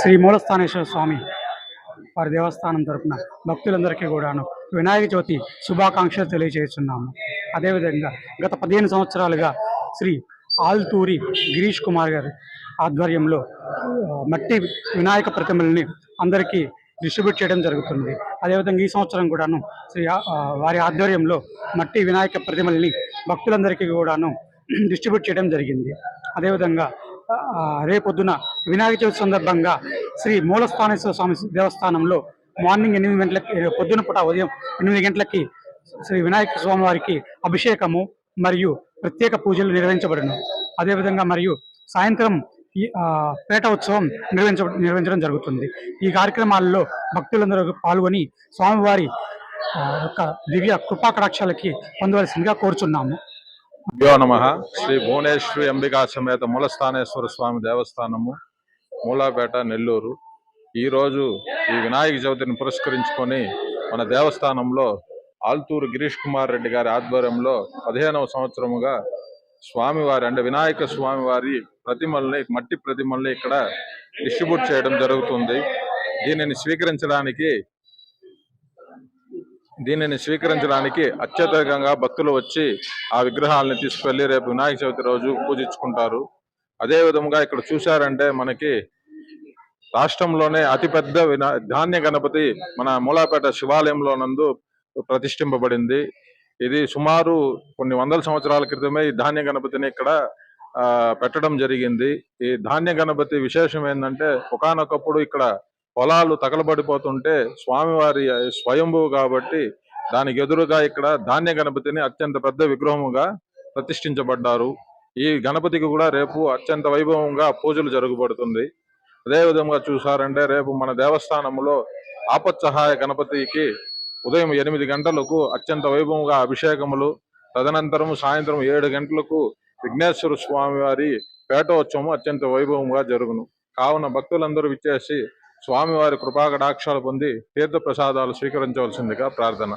శ్రీ మూలస్థానేశ్వర స్వామి వారి దేవస్థానం తరపున భక్తులందరికీ కూడాను వినాయక చవితి శుభాకాంక్షలు తెలియజేస్తున్నాము. అదేవిధంగా గత పదిహేను సంవత్సరాలుగా శ్రీ ఆల్తూరి గిరీష్ కుమార్ గారి ఆధ్వర్యంలో మట్టి వినాయక ప్రతిమల్ని అందరికీ డిస్ట్రిబ్యూట్ చేయడం జరుగుతుంది. అదేవిధంగా ఈ సంవత్సరం కూడాను శ్రీ వారి ఆధ్వర్యంలో మట్టి వినాయక ప్రతిమల్ని భక్తులందరికీ కూడాను డిస్ట్రిబ్యూట్ చేయడం జరిగింది. అదేవిధంగా రేపొద్దున వినాయక చవితి సందర్భంగా శ్రీ మూలస్థానేశ్వర స్వామి దేవస్థానంలో మార్నింగ్ ఎనిమిది గంటలకి పొద్దున పూట ఉదయం ఎనిమిది గంటలకి శ్రీ వినాయక స్వామి వారికి అభిషేకము మరియు ప్రత్యేక పూజలు నిర్వహించబడను. అదేవిధంగా మరియు సాయంత్రం ఈ పేట ఉత్సవం నిర్వహించ నిర్వహించడం జరుగుతుంది. ఈ కార్యక్రమాల్లో భక్తులందరూ పాల్గొని స్వామివారి యొక్క దివ్య కృపా కటాక్షాలకి పొందవలసిందిగా కోరుచున్నాము. నమ. శ్రీ భువనేశ్వరి అంబికా సమేత మూలస్థానేశ్వర స్వామి దేవస్థానము. మూలాపేట నెల్లూరు. ఈరోజు ఈ వినాయక చవితిని పురస్కరించుకొని మన దేవస్థానంలో ఆల్తూరు గిరీష్ కుమార్ రెడ్డి గారి ఆధ్వర్యంలో పదిహేనవ సంవత్సరముగా స్వామివారి అంటే వినాయక స్వామివారి ప్రతిమల్ని మట్టి ప్రతిమల్ని ఇక్కడ డిస్ట్రిబ్యూట్ చేయడం జరుగుతుంది. దీనిని స్వీకరించడానికి దీనిని స్వీకరించడానికి అత్యధికంగా భక్తులు వచ్చి ఆ విగ్రహాలను తీసుకెళ్ళి రేపు వినాయక చవితి రోజు పూజించుకుంటారు. అదే విధముగా ఇక్కడ చూశారంటే మనకి రాష్ట్రంలోనే అతిపెద్ద వినా ధాన్య గణపతి మన మూలాపేట శివాలయంలో నందు ప్రతిష్ఠింపబడింది. ఇది సుమారు కొన్ని వందల సంవత్సరాల క్రితమే ఈ ధాన్య గణపతిని ఇక్కడ ఆ, పెట్టడం జరిగింది. ఈ ధాన్య గణపతి విశేషం ఏంటంటే ఒకానొకప్పుడు ఇక్కడ పొలాలు తగలబడిపోతుంటే స్వామివారి స్వయంభువు కాబట్టి దానికి ఎదురుగా ఇక్కడ ధాన్య గణపతిని అత్యంత పెద్ద విగ్రహముగా ప్రతిష్ఠించబడ్డారు. ఈ గణపతికి కూడా రేపు అత్యంత వైభవంగా పూజలు జరుగుబడుతుంది అదే విధంగా చూసారంటే రేపు మన దేవస్థానంలో ఆపత్సహాయ గణపతికి ఉదయం ఎనిమిది గంటలకు అత్యంత వైభవంగా అభిషేకములు తదనంతరం సాయంత్రం ఏడు గంటలకు విఘ్నేశ్వర స్వామి వారి పేటోత్సవం అత్యంత వైభవంగా జరుగును. కావున భక్తులందరూ విచ్చేసి స్వామివారి కృపాకటాక్షాలు పొంది తీర్థ ప్రసాదాలు స్వీకరించవలసిందిగా ప్రార్థన.